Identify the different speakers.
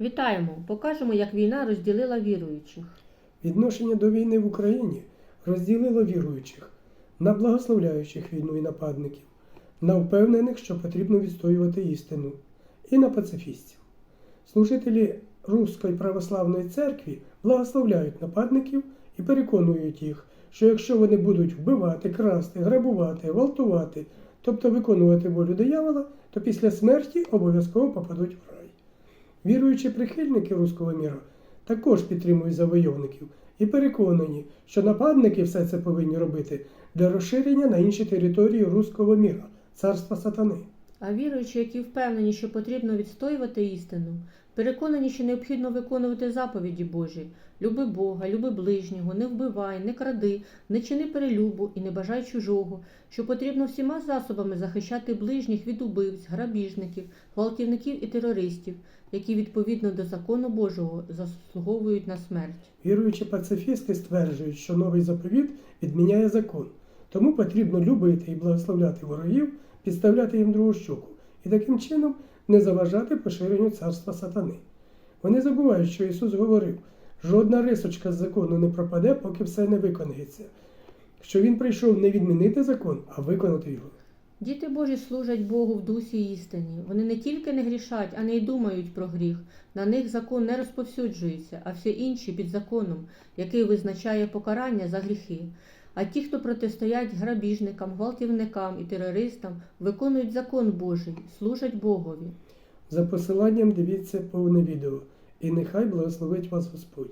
Speaker 1: Вітаємо! Покажемо, як війна розділила віруючих.
Speaker 2: Відношення до війни в Україні розділило віруючих на благословляючих війну і нападників, на впевнених, що потрібно відстоювати істину, і на пацифістів. Служителі Руської православної церкви благословляють нападників і переконують їх, що якщо вони будуть вбивати, красти, грабувати, гвалтувати, тобто виконувати волю диявола, то після смерті обов'язково попадуть в рай. Віруючі прихильники руського міра також підтримують завойовників і переконані, що нападники все це повинні робити для розширення на інші території руського міра, царства сатани.
Speaker 1: А віруючі, які впевнені, що потрібно відстоювати істину, переконані, що необхідно виконувати заповіді Божі, люби Бога, люби ближнього, не вбивай, не кради, не чини перелюбу і не бажай чужого, що потрібно всіма засобами захищати ближніх від убивць, грабіжників, гвалтівників і терористів, які відповідно до закону Божого заслуговують на смерть.
Speaker 2: Віруючі пацифісти стверджують, що новий заповіт відміняє закон, тому потрібно любити і благословляти ворогів, підставляти їм другу щоку і таким чином не заважати поширенню царства сатани. Вони забувають, що Ісус говорив, жодна рисочка з закону не пропаде, поки все не виконається, що Він прийшов не відмінити закон, а виконати його.
Speaker 1: Діти Божі служать Богу в дусі істині. Вони не тільки не грішать, а не й думають про гріх. На них закон не розповсюджується, а всі інші під законом, який визначає покарання за гріхи. А ті, хто протистоять грабіжникам, гвалтівникам і терористам, виконують закон Божий, служать Богові.
Speaker 2: За посиланням дивіться повне відео, і нехай благословить вас Господь.